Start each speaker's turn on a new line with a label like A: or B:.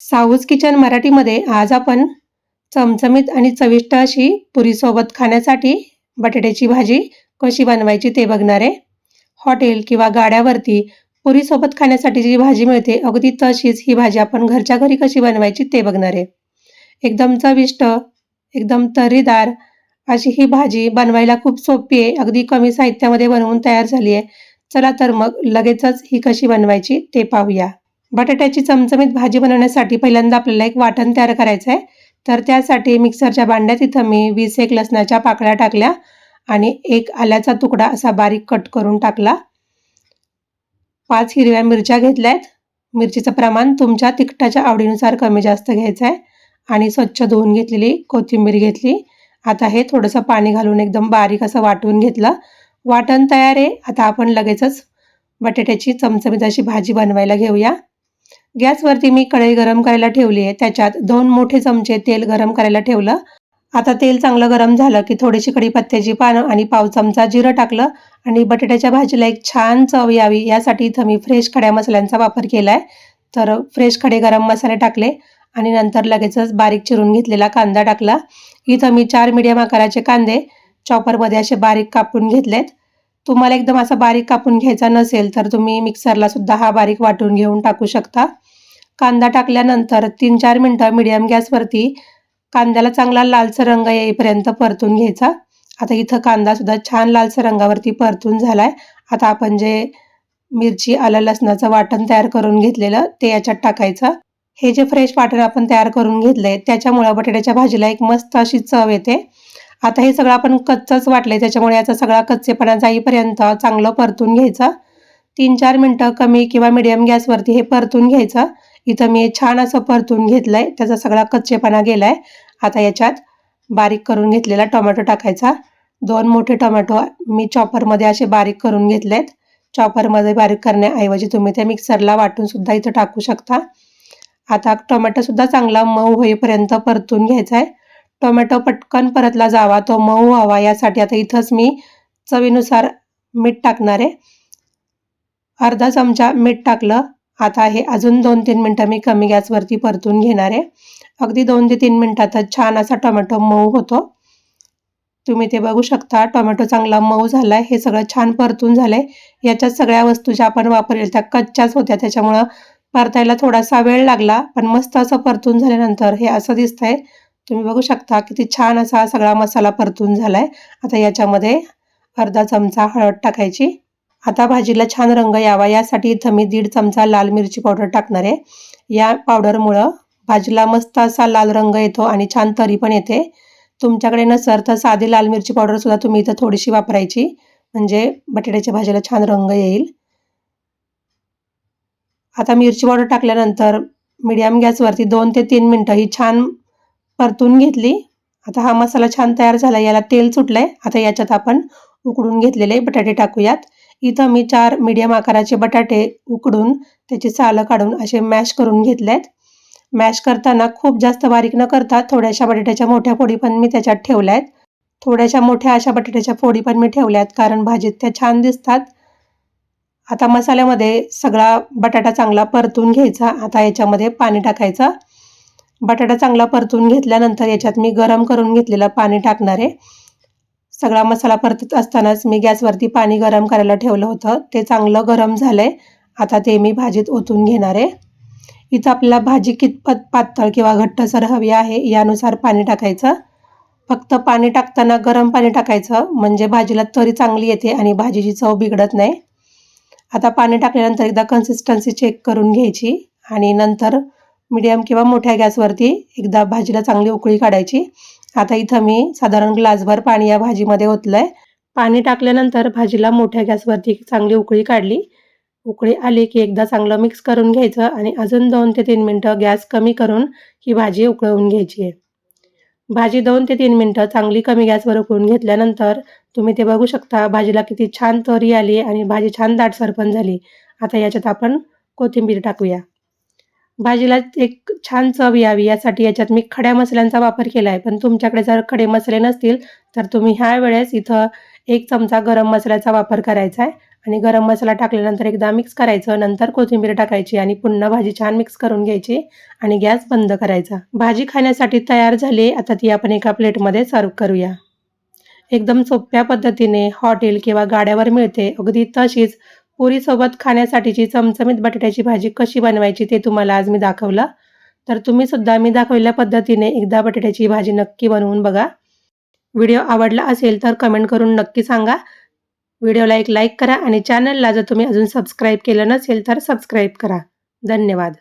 A: साऊज kitchen मराठीमध्ये आज आपण चमचमीत आणि चविष्ट अशी पुरीसोबत खाण्यासाठी बटाट्याची भाजी कशी बनवायची ते बघणार आहे. हॉटेल किंवा गाड्यावरती पुरीसोबत खाण्यासाठी जी भाजी मिळते अगदी तशीच ही भाजी आपण घरच्या घरी कशी बनवायची ते बघणार आहे. एकदम चविष्ट एकदम तर्रीदार अशी ही भाजी बनवायला खूप सोपी आहे अगदी कमी साहित्यामध्ये बनवून तयार झाली आहे. चला तर मग लगेचच ही कशी बनवायची ते पाहूया. बटाट्याची चमचमीत भाजी बनवण्यासाठी पहिल्यांदा आपल्याला एक वाटण तयार करायचं आहे. तर त्यासाठी मिक्सरच्या भांड्यात इथं मी वीस एक लसणाच्या पाकळ्या टाकल्या आणि एक आल्याचा तुकडा असा बारीक कट करून टाकला. पाच हिरव्या मिरच्या घेतल्या आहेत मिरचीचं प्रमाण तुमच्या तिखटाच्या आवडीनुसार कमी जास्त घ्यायचं आहे. आणि स्वच्छ धुवून घेतलेली कोथिंबीर घेतली. आता हे थोडंसं पाणी घालून एकदम बारीक असं वाटून घेतलं. वाटण तयार आहे. आता आपण लगेचच बटाट्याची चमचमीत अशी भाजी बनवायला घेऊया. गॅसवरती मी कढई गरम करायला ठेवली आहे. त्याच्यात दोन मोठे चमचे तेल गरम करायला ठेवलं. आता तेल चांगलं गरम झालं की थोडीशी कढीपत्त्याची पानं आणि पाव चमचा जिरं टाकलं आणि बटाट्याच्या भाजीला एक छान चव यावी यासाठी इथं मी फ्रेश खड्या मसाल्यांचा वापर केला आहे तर फ्रेश खडे गरम मसाले टाकले आणि नंतर लगेचच बारीक चिरून घेतलेला कांदा टाकला. इथं मी चार मीडियम आकाराचे कांदे चॉपरमध्ये असे बारीक कापून घेतलेत. तुम्हाला एकदम असा बारीक कापून घ्यायचा नसेल तर तुम्ही मिक्सरला सुद्धा हा बारीक वाटून घेऊन टाकू शकता. कांदा टाकल्यानंतर तीन चार मिनटं मिडियम गॅसवरती कांद्याला चांगला लालसर रंग येईपर्यंत परतून घ्यायचा. आता इथं कांदा सुद्धा छान लालसर रंगावरती परतून झालाय. आता आपण जे मिरची आलं लसणाचं वाटण तयार करून घेतलेलं ते याच्यात टाकायचं. हे जे फ्रेश वाटण आपण तयार करून घेतलंय त्याच्यामुळं बटाट्याच्या भाजीला एक मस्त अशी चव येते. आता हे सगळं आपण कच्चंच वाटलंय त्याच्यामुळे याचा सगळा कच्चेपणा जाईपर्यंत चांगलं परतून घ्यायचं. तीन चार मिनटं कमी किंवा मिडियम गॅसवरती हे परतून घ्यायचं. इथं मी छान असं परतून घेतलंय. त्याचा सगळा कच्चेपणा गेलाय. आता याच्यात बारीक करून घेतलेला टोमॅटो टाकायचा. दोन मोठे टोमॅटो मी चॉपरमध्ये असे बारीक करून घेतलेत. चॉपरमध्ये बारीक करण्याऐवजी तुम्ही ते मिक्सरला वाटून सुद्धा इथं टाकू शकता. आता टोमॅटो सुद्धा चांगला मऊ होईपर्यंत परतून घ्यायचा आहे टोमॅटो पटकन परतला जावा. तो मऊ व्हावा. यासाठी आता इथंच मी चवीनुसार मीठ टाकणार. आहे अर्धा चमचा मीठ टाकलं. आता हे अजून दोन तीन मिनटं मी कमी गॅसवरती परतून घेणार आहे. अगदी दोन ते तीन मिनटातच छान असा टोमॅटो मऊ होतो. तुम्ही ते बघू शकता. टोमॅटो चांगला मऊ झालाय. हे सगळं छान परतून झालंय. याच्यात सगळ्या वस्तू ज्या आपण वापरलेल्या त्या कच्च्याच होत्या. त्याच्यामुळं परतायला थोडासा वेळ लागला. पण मस्त असं परतून झाल्यानंतर हे असं दिसतंय. तुम्ही बघू शकता किती छान असा सगळा मसाला परतून झालाय. आता याच्यामध्ये अर्धा चमचा हळद टाकायची. आता भाजीला छान रंग यावा. यासाठी इथं मी दीड चमचा लाल मिरची पावडर टाकणार आहे. या पावडरमुळं भाजीला मस्त असा लाल रंग येतो आणि छान तरी पण येते. तुमच्याकडे नसर तर साधी लाल मिरची पावडर सुद्धा तुम्ही इथं थोडीशी वापरायची. म्हणजे बटाट्याच्या भाजीला छान रंग येईल. आता मिरची पावडर टाकल्यानंतर मीडियम गॅसवरती दोन ते तीन मिनटं ही छान परतून घेतली. आता हा मसाला छान तयार झाला. याला तेल सुटलंय. आता याच्यात आपण उकडून घेतलेले बटाटे टाकूयात. इथं मी चार मीडियम आकाराचे बटाटे उकडून त्याची सालं काढून असे मॅश करून घेतलेत. मॅश करताना खूप जास्त बारीक न करता थोड्याशा बटाट्याच्या मोठ्या फोडी पण मी त्याच्यात ठेवल्या आहेत थोड्याशा मोठ्या अशा बटाट्याच्या फोडी पण मी ठेवल्या आहेत कारण भाजीत त्या छान दिसतात. आता मसाल्यामध्ये सगळा बटाटा चांगला परतून घ्यायचा. आता याच्यामध्ये पाणी टाकायचं. बटाटा चांगला परतून घेतल्यानंतर याच्यात मी गरम करून घेतलेलं पाणी टाकणार आहे. सगळा मसाला परतत असतानाच मी गॅसवरती पाणी गरम करायला ठेवलं होतं. ते चांगलं गरम झालं आहे आता ते मी भाजीत ओतून घेणार आहे. इथं आपल्याला भाजी कितपत पातळ किंवा घट्टसर हवी आहे यानुसार पाणी टाकायचं. फक्त पाणी टाकताना गरम पाणी टाकायचं. म्हणजे भाजीला तरी चांगली येते आणि भाजीची चव बिघडत नाही. आता पाणी टाकल्यानंतर एकदा कन्सिस्टन्सी चेक करून घ्यायची. आणि नंतर मीडियम किंवा मोठ्या गॅसवरती एकदा भाजीला चांगली उकळी काढायची. आता इथं मी साधारण ग्लासभर पाणी या भाजीमध्ये ओतलंय. पाणी टाकल्यानंतर भाजीला मोठ्या गॅसवरती चांगली उकळी काढली. उकळी आली की एकदा चांगलं मिक्स करून घ्यायचं आणि अजून दोन ते तीन मिनटं गॅस कमी करून ही भाजी उकळवून घ्यायची आहे. भाजी दोन ते तीन मिनटं चांगली कमी गॅसवर उकळून घेतल्यानंतर तुम्ही ते बघू शकता भाजीला किती छान तरी आली आणि भाजी छान दाटसर पण झाली. आता याच्यात आपण कोथिंबीर टाकूया. भाजीला एक छान चव यावी यासाठी याच्यात मी खड्या मसाल्यांचा वापर केला आहे पण तुमच्याकडे जर खडे मसाले नसतील तर तुम्ही ह्या वेळेस इथं एक चमचा गरम मसाल्याचा वापर करायचा आहे. आणि गरम मसाला टाकल्यानंतर एकदा मिक्स करायचं नंतर कोथिंबीर टाकायची आणि पुन्हा भाजी छान मिक्स करून घ्यायची आणि गॅस बंद करायचा. भाजी खाण्यासाठी तयार झाली आता ती आपण एका प्लेटमध्ये सर्व करूया. एकदम सोप्या पद्धतीने हॉटेल किंवा गाड्यावर मिळते. अगदी तशीच पुरीसोबत खाण्यासाठीची चमचमीत बटाट्याची भाजी कशी बनवायची ते तुम्हाला आज मी दाखवलं. तर तुम्ही सुद्धा मी दाखवलेल्या पद्धतीने एकदा बटाट्याची भाजी नक्की बनवून बघा. व्हिडिओ आवडला असेल तर कमेंट करून नक्की सांगा. व्हिडिओला एक लाईक करा आणि चॅनलला जर तुम्ही अजून सबस्क्राईब केलं नसेल तर सबस्क्राईब करा. धन्यवाद.